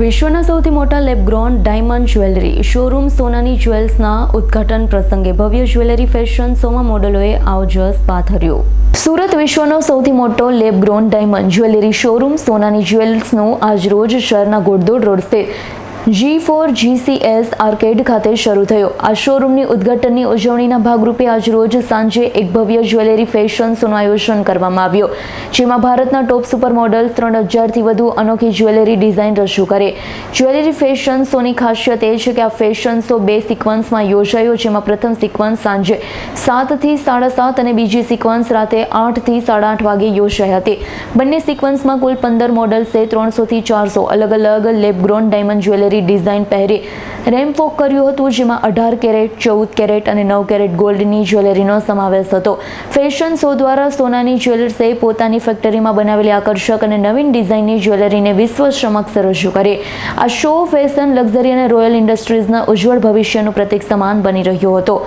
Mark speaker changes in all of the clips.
Speaker 1: વિશ્વના સૌથી મોટા લેબગ્રોન ડાયમંડ જ્વેલરી. શોરૂમ સોનાની જ્વેલ્સના ઉદ્ઘાટન પ્રસંગે ભવ્ય જ્વેલરી ફેશન શોમાં મોડલોએ આવજસ પાથર્યો. સુરત વિશ્વનો સૌથી મોટો લેબગ્રોન ડાયમંડ જ્વેલરી શોરૂમ સોનાની જ્વેલ્સનું આજરોજ શહેરના ગોડદોડ રોડ સ્થિત જી ફોર જીસીએસ આર્કેડ ખાતે શરૂ થયો. આ શોરૂમની ઉદ્ઘાટનની ઉજવણીના ભાગરૂપે આજરોજ સાંજે એક ભવ્ય જ્વેલરી ફેશન શોનું આયોજન કરવામાં આવ્યું. જેમાં ભારતના ટોપ સુપર મોડલ્સ ત્રણ હજારથી વધુ અનોખી જ્વેલરી ડિઝાઇન રજૂ કરે. જ્વેલરી ફેશન શોની ખાસિયત એ છે કે આ ફેશન શો બે સિક્વન્સમાં યોજાયો, જેમાં પ્રથમ સિક્વન્સ સાંજે સાતથી સાડા સાત અને બીજી સિક્વન્સ રાતે આઠથી સાડા આઠ વાગે યોજાઈ હતી. બંને સિક્વન્સમાં કુલ પંદર મોડલ્સે ત્રણસોથી ચારસો અલગ અલગ lab grown diamond jewellery design પહેરી રેમ્પ વોક કર્યું હતું, જેમાં અઢાર કેરેટ, ચૌદ કેરેટ અને નવ કેરેટ ગોલ્ડની જ્વેલરીનો સમાવેશ હતો. ફેશન શો દ્વારા સોનાની જ્વેલર્સે પોતાની ફેક્ટરીમાં બનાવેલી આકર્ષક અને નવીન ડિઝાઇનની જ્વેલરીને વિશ્વ સમક્ષ રજૂ કરી. આ શો ફેશન, લક્ઝરી અને રોયલ ઇન્ડસ્ટ્રીઝના ઉજ્જવળ ભવિષ્યનું પ્રતીક સમાન બની રહ્યો હતો.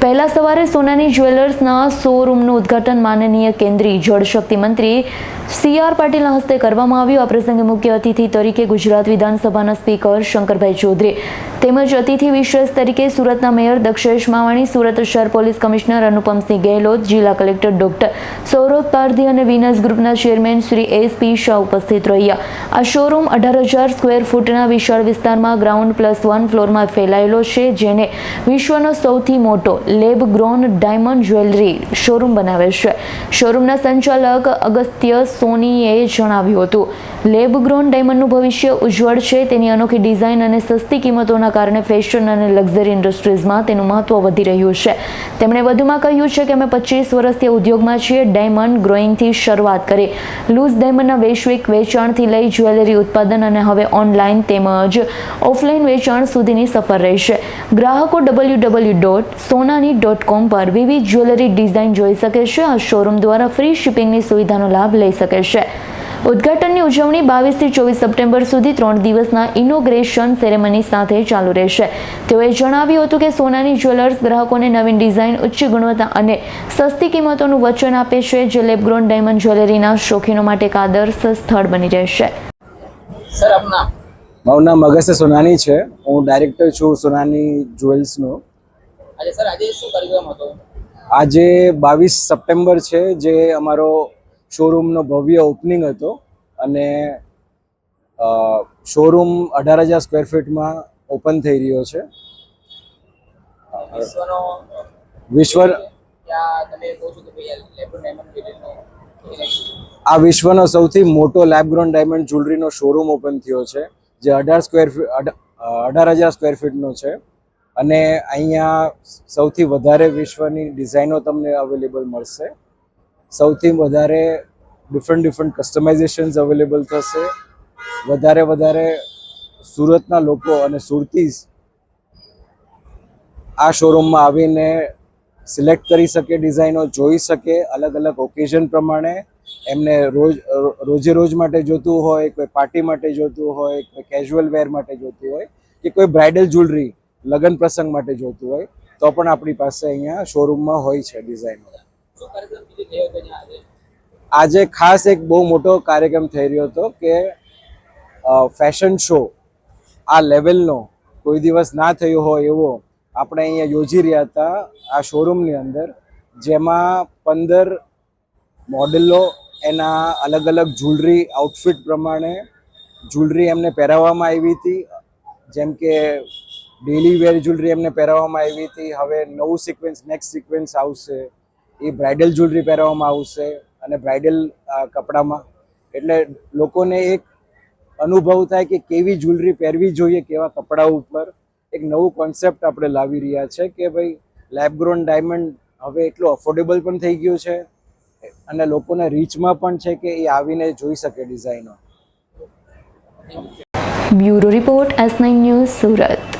Speaker 1: પહેલા સવારે સોનાની જ્વેલર્સના શોરૂમનું ઉદ્ઘાટન માનનીય કેન્દ્રીય જળશક્તિ મંત્રી સી આર પાટીલના હસ્તે કરવામાં આવ્યું. આ પ્રસંગે મુખ્ય અતિથિ તરીકે ગુજરાત વિધાનસભાના સ્પીકર શંકરભાઈ ચૌધરી. તેમજ અતિથિ વિશેષ તરીકે સુરતના મેયર દક્ષેશ માવાણી, સુરત શહેર પોલીસ કમિશનર અનુપમસિંહ ગેહલોત, જિલ્લા કલેક્ટર ડોક્ટર સૌરભ પારધી અને વિનસ ગ્રુપના chairman Shri S P Shah ઉપસ્થિત રહ્યા. આ શોરૂમ અઢાર હજાર સ્ક્વેર ફૂટના વિશાળ વિસ્તારમાં ગ્રાઉન્ડ પ્લસ વન ફ્લોરમાં ફેલાયેલો છે, જેને વિશ્વનો સૌથી મોટો lab grown diamond jewellery showroom બનાવે છે. શોરૂમના સંચાલક અગસ્ત્ય સોનીએ જણાવ્યું હતું, લેબ ગ્રોન ડાયમંડનું ભવિષ્ય ઉજ્જવળ છે, તેની અનોખી ડિઝાઇન અને સસ્તી કિંમતોના કારણે ફેશન અને લક્ઝરી ઇન્ડસ્ટ્રીઝમાં તેનું મહત્વ વધી રહ્યું છે. તેમણે વધુમાં કહ્યું છે કે અમે પચીસ વર્ષથી ઉદ્યોગમાં છીએ, ડાયમંડ ગ્રોઈંગથી શરૂઆત કરી. લૂઝ ડાયમંડના વૈશ્વિક વેચાણથી લઈ જ્વેલરી ઉત્પાદન અને હવે ઓનલાઈન તેમજ ઓફલાઈન વેચાણ સુધીની સફર રહેશે. ગ્રાહકો W W dot Sonani dot com પર વિવિધ જ્વેલરી ડિઝાઇન જોઈ શકે છે. આ શોરૂમ દ્વારા ફ્રી શિપિંગની સુવિધાનો લાભ લઈ શકે છે. ઉદ્ઘાટનની ઉજવણી બાવીસથી ચોવીસ સપ્ટેમ્બર સુધી ત્રણ દિવસના ઇનોગ્રેશન સેરેમની સાથે ચાલુ રહેશે. તેઓએ જણાવ્યું હતું કે સોનાની જ્વેલર્સ ગ્રાહકોને નવીન ડિઝાઇન ઉચ્ચ ગુણવત્તા અને સસ્તી કિંમતોનું વચન આપે છે જે લેબગ્રોન ડાયમંડ જ્વેલરીના શોખીનો માટે એક આદર્શ સ્થળ બની રહેશે.
Speaker 2: સર
Speaker 3: મારું નામ અગસ્ત્ય સોનાની છે. હું ડાયરેક્ટર છું સોનાની જ્વેલ્સનો.
Speaker 2: આજે સર આજે શું કાર્યક્રમ હતો?
Speaker 3: આજે બાવીસ સપ્ટેમ્બર છે જે અમારો શોરૂમનો ભવ્ય ઓપનિંગ હતો અને શોરૂમ અઢાર હજાર સ્ક્વેર ફીટમાં ઓપન થઈ રહ્યો છે. વિશ્વ આ વિશ્વનો સૌથી મોટો લેબગ્રોન ડાયમંડ જ્વેલરીનો શોરૂમ ઓપન થયો છે જે અઢાર સ્ક્વેર ફીટ અઢાર હજાર સ્ક્વેર ફીટનો છે. અને અહીંયા સૌથી વધારે વિશ્વની ડિઝાઇનો તમને અવેલેબલ મળશે. સૌથી વધારે ડિફરન્ટ ડિફરન્ટ કસ્ટમાઇઝેશન્સ અવેલેબલ થશે. વધારે વધારે સુરતના લોકો અને સુરતીઝ આ શોરૂમમાં આવીને સિલેક્ટ કરી શકે ડિઝાઇનો જોઈ શકે અલગ અલગ ઓકેઝન પ્રમાણે. એમને રોજ, રોજે રોજ માટે જોતું હોય, કોઈ પાર્ટી માટે જોતું હોય, કોઈ કેઝ્યુઅલ વેર માટે જોતું હોય, કે કોઈ બ્રાઇડલ જ્વેલરી લગ્ન પ્રસંગ માટે જોતું હોય, તો પણ આપણી પાસે અહીંયા શોરૂમમાં હોય છે ડિઝાઇનો
Speaker 2: આજે
Speaker 3: ખાસ એક બહુ મોટો કાર્યક્રમ થઈ રહ્યો હતો કે ફેશન શો આ લેવલનો કોઈ દિવસ ના થયો હોય એવો આપણે અહીંયા યોજી રહ્યા હતા આ શોરૂમની અંદર, જેમાં પંદર મોડેલો એના અલગ અલગ જ્વેલરી આઉટફિટ પ્રમાણે જ્વેલરી એમને પહેરાવવામાં આવી હતી, જેમ કે ડેલી વેર જ્વેલરી એમને પહેરાવવામાં આવી હતી, હવે નવું સિક્વન્સ નેક્સ્ટ સિક્વન્સ આવશે. એ બ્રાઇડલ જ્વેલરી પહેરવામાં આવશે અને બ્રાઇડલ કપડામાં. એટલે લોકોને એક અનુભવ થાય કે કેવી જ્વેલરી પહેરવી જોઈએ, કેવા કપડા ઉપર. એક નવું કોન્સેપ્ટ આપણે લાવી રહ્યા છે કે ભાઈ લેબગ્રોન ડાયમંડ હવે એટલું અફોર્ડેબલ પણ થઈ ગયું છે અને લોકોને રીચમાં પણ છે કે એ આવીને જોઈ શકે ડિઝાઇનો
Speaker 1: bureau report S nine news Surat.